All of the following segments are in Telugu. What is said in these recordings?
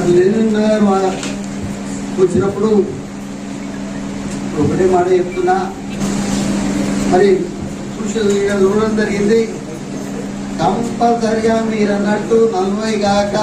అది లెనిన్ వచ్చినప్పుడు? ఒకటే మాట చెప్తున్నా. మరి చూసి చూడడం జరిగింది. కంపల్సరిగా మీరు అన్నట్టు నలభై కాక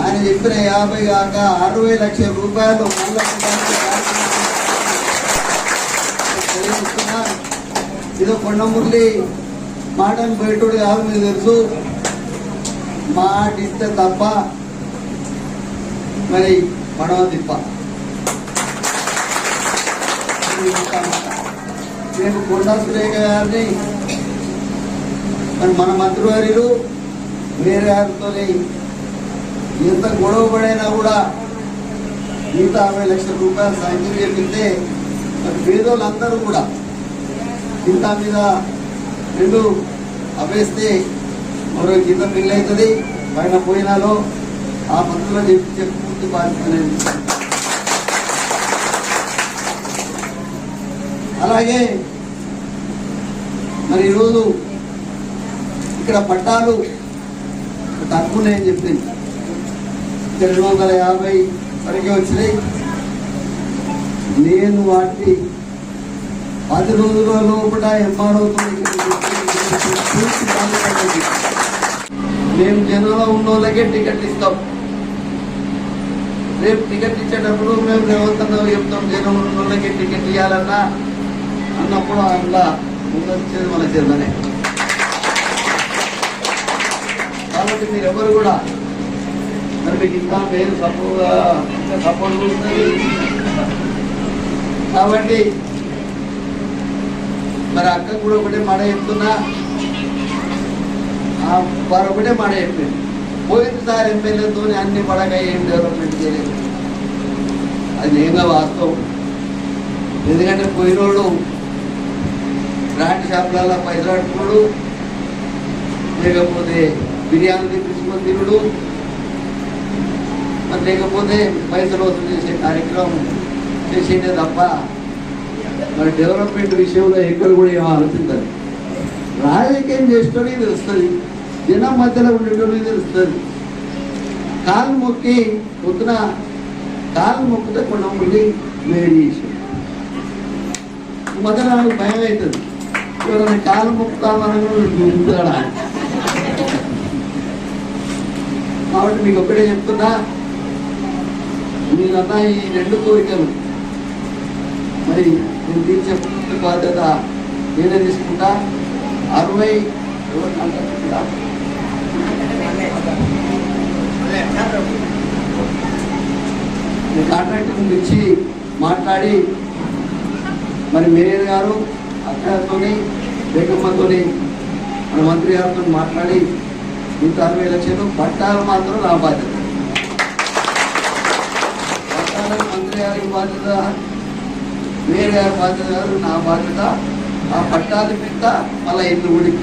ఆయన చెప్పిన యాభై కాక అరవై లక్షల రూపాయలు ఇదో కొండమురళి మాటను బయటోడు కాదు మీకు తెలుసు. మాట ఇస్తే తప్ప మరి పడవ దిప్ప మేము కొండా సురేఖ గారిని మరి మన మంత్రివర్యులు వేరే గారితో ఎంత గొడవ పడైనా కూడా మిగతా అరవై లక్షల రూపాయలు సాంక్షన్ చెప్పింటే మరి పేదోళ్ళందరూ కూడా ఇంత మీద రెండు అవేస్తే మరో గీతం మిగిలవుతుంది పైన పోయినాలో ఆ మంత్రులు చెప్పు చెప్పి పూర్తి అలాగే మరి ఈరోజు ఇక్కడ పట్టాలు తక్కువ ఉన్నాయని చెప్పింది రెండు వందల యాభై వరకే వచ్చినాయి. నేను వాటిని పది రోజుల లోపల ఎంఆర్ఓతో మేము జనంలో ఉన్న వాళ్ళకే టికెట్ ఇస్తాం. రేపు టికెట్ ఇచ్చేటప్పుడు మేము రేవంతన్న చెప్తాం జనం వాళ్ళకి టికెట్ ఇవ్వాలన్నా అన్నప్పుడు అందులో ముందొచ్చేది మన చేతనే కాబట్టి మీరు ఎవరు కూడా మరి మీకు ఇంకా పేరు తప్పుగా ఇంకా సపోర్ట్ ఉంటుంది కాబట్టి మరి అక్క కూడా ఒకటే మాట చెప్తున్నా. వారు ఒకటే మాట చెప్పింది పోయినసారి ఎమ్మెల్యేతో అన్ని పడగా ఏం డెవలప్మెంట్ చేయలేదు. అది నిజంగా వాస్తవం. ఎందుకంటే పోయినోడు బ్రాండ్ షాపులలో పైసలు అట్టుకోడు లేకపోతే బిర్యానీ తెప్పించుకొని తినడు మరి లేకపోతే పైసలు వసూలు చేసే కార్యక్రమం చేసేదే తప్ప మరి డెవలప్మెంట్ విషయంలో ఎక్కడ కూడా ఏమో ఆలోచించాలి రాజకీయం చేస్తూనే తెలుస్తుంది. జనం మధ్యలో ఉండేటోడికి తెలుస్తుంది కాలు మొక్కి పొద్దున కాలు మొక్కితే కొండ ముందు వేడి చేసి. మొదట నాకు భయం అవుతుంది. ఎవరైనా కాలు మొక్కుతామని కాబట్టి మీకు ఒక్కడే చెప్తున్నా మీరన్నా ఈ రెండు కోరికలు మరి నేను తీర్చే బాధ్యత నేనే తీసుకుంటా. అరవై ఎవరు కాంట్రాక్ట్ నేను కాంట్రాక్టర్ ముందు ఇచ్చి మాట్లాడి మరి మేయర్ గారు అక్కడతోని బేగమ్మతోని మన మంత్రి గారితో మాట్లాడి ఇంత అరవై లక్షలు పట్టాలు మాత్రం నా బాధ్యత. పట్టాలకు మంత్రి గారికి బాధ్యత మేయర్ గారి బాధ్యత గారు నా బాధ్యత. ఆ పట్టాలు పెద్ద మళ్ళీ ఇల్లు ఉడికి